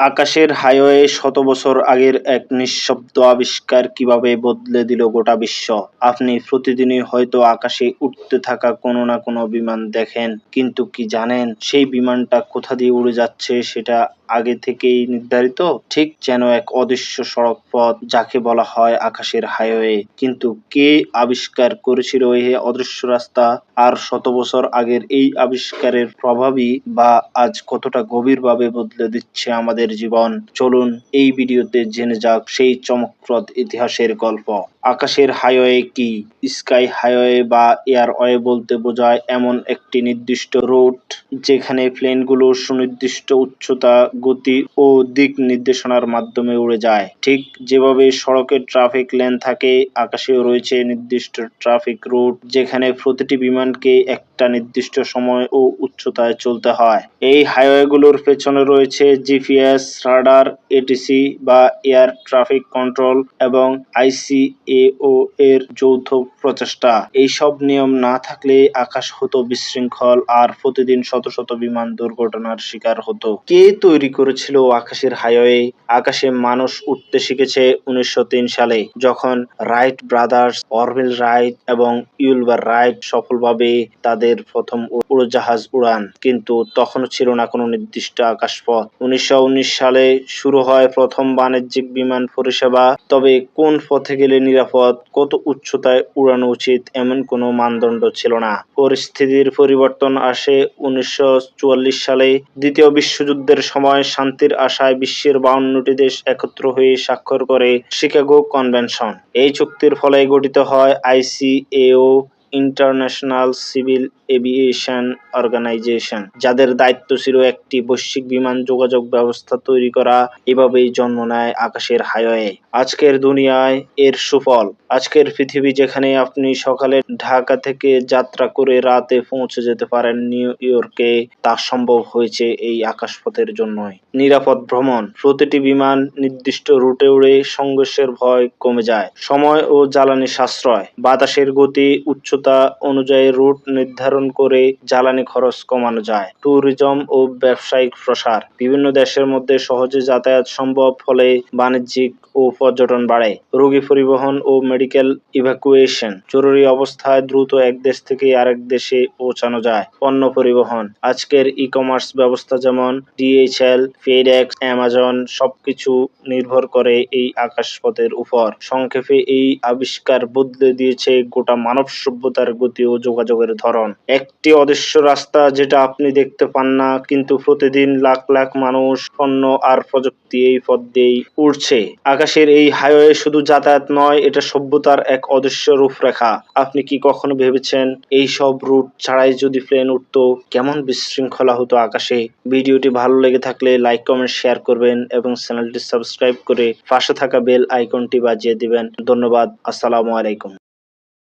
আকাশের হাইওয়ে শত বছর আগের এক নিঃশব্দ আবিষ্কার কীভাবে বদলে দিল গোটা বিশ্ব? আপনি প্রতিদিনই হয়তো আকাশে উঠতে থাকা কোনো না কোনো বিমান দেখেন, কিন্তু কি জানেন সেই বিমানটা কোথা দিয়ে উড়ে যাচ্ছে সেটা আগে থেকেই নির্ধারিত, ঠিক যেন এক অদৃশ্য সড়ক পথ যাকে বলা হয় আকাশের হাইওয়ে। কিন্তু কে আবিষ্কার করেছিল এই অদৃশ্য রাস্তা? আর শত বছর আগের এই আবিষ্কারের প্রভাবই বা আজ কতটা গভীরভাবে বদলে দিচ্ছে আমাদের জীবন? চলুন এই ভিডিওতে জেনে যাক সেই চমকপ্রদ ইতিহাসের গল্প। আকাশের হাইওয়ে কি? স্কাই হাইওয়ে বা এয়ারওয়ে বলতে বোঝায় এমন একটি নির্দিষ্ট রুট, যেখানে প্লেনগুলো সুনির্দিষ্ট উচ্চতা গতি ও দিক নির্দেশনার মাধ্যমে উড়ে যায়। ঠিক যেভাবে সড়কের ট্রাফিক লেন থাকে, আকাশেও রয়েছে নির্দিষ্ট ট্রাফিক রুট, যেখানে প্রতিটি বিমানকে একটা নির্দিষ্ট সময় ও উচ্চতায় চলতে হয়। এই হাইওয়েগুলোর পেছনে রয়েছে জিপিএস, রাডার এটিসি বা এয়ার ট্রাফিক কন্ট্রোল এবং আইসিএও এর যৌথ প্রচেষ্টা। এইসব নিয়ম না থাকলে আকাশ হতো বিশৃঙ্খল আর প্রতিদিন শত শত বিমান দুর্ঘটনার শিকার হতো। কে তৈরি করেছিল আকাশের হাইওয়ে। আকাশে মানুষ উঠতে শিখেছে উনিশশো সালে, যখন রাইট ব্রাদার্স অরভিল রাইট এবং ইউলবার রাইট সফলভাবে তাদের প্রথম উড়োজাহাজ উড়ান। কিন্তু তখনও ছিল না কোনো নির্দিষ্ট আকাশপথ। উনিশশো সালে শুরু হয় প্রথম বাণিজ্যিক বিমান পরিষেবা। তবে কোন পথে গেলে নিরাপদ, কত উচ্চতায় উড়ানো উচিত এমন কোনো মানদণ্ড ছিল না। পরিস্থিতির পরিবর্তন আসে উনিশশো চুয়াল্লিশ সালে। দ্বিতীয় বিশ্বযুদ্ধের সময় শান্তির আশায় বিশ্বের বাউন্নটি দেশ একত্র হয়ে স্বাক্ষর করে শিকাগো কনভেনশন। এই চুক্তির ফলে গঠিত হয় ICAO international civil aviation organisation, যাদের দায়িত্ব ছিল একটি বৈশ্বিক বিমান যোগাযোগ ব্যবস্থা তৈরি করা, এভাবেই জন্ম নেয় আকাশের হাইওয়ে আজকের দুনিয়ায় এর সুফল। আজকের পৃথিবী যেখানে আপনি সকালে ঢাকা থেকে যাত্রা করে রাতে পৌঁছে যেতে পারেন নিউ ইয়র্কে, তা সম্ভব হয়েছে এই আকাশপথের জন্যই। নিরাপদ ভ্রমণ। প্রতিটি বিমান নির্দিষ্ট রুটে উড়ে সংঘর্ষের ভয় কমে যায়। সময় ও জ্বালানি সাশ্রয়। বাতাসের গতি উচ্চতা অনুযায়ী রুট নির্ধারণ করে জ্বালানি খরচ কমানো যায়। ট্যুরিজম ও ব্যবসায়িক প্রসার। বিভিন্ন দেশের মধ্যে সহজে যাতায়াত সম্ভব ফলে বাণিজ্যিক ও পর্যটন বাড়ে। রোগী পরিবহন ও মেডিকেল ইভাকুয়েশন। জরুরি অবস্থায় দ্রুত এক দেশ থেকে আরেক দেশে পৌঁছানো যায়। পণ্য পরিবহন। আজকের ই কমার্স ব্যবস্থা যেমন ডিএইচএল ফেডেক্স অ্যামাজন সবকিছু নির্ভর করে এই আকাশপথের উপর। সংক্ষেপে এই আবিষ্কার বদলে দিয়েছে গোটা মানব সভ্যতার গতি ও যোগাযোগের ধরন। একটি অদৃশ্য রাস্তা যেটা আপনি দেখতে পান না, কিন্তু প্রতিদিন লাখ লাখ মানুষ পণ্য আর প্রযুক্তি এই পথ দিয়েই উঠছে আকাশের এই হাইওয়ে শুধু যাতায়াত নয়, এটা সভ্যতার এক অদৃশ্য রূপরেখা। আপনি কি কখনো ভেবেছেন এই সব রুট ছাড়াই যদি প্লেন উঠতো কেমন বিশৃঙ্খলা হতো আকাশে? ভিডিওটি ভালো লেগে থাকলে লাইক, কমেন্ট, শেয়ার করবেন এবং চ্যানেলটি সাবস্ক্রাইব করে পাশে থাকা বেল আইকনটি বাজিয়ে দিবেন। ধন্যবাদ, আসসালামু আলাইকুম।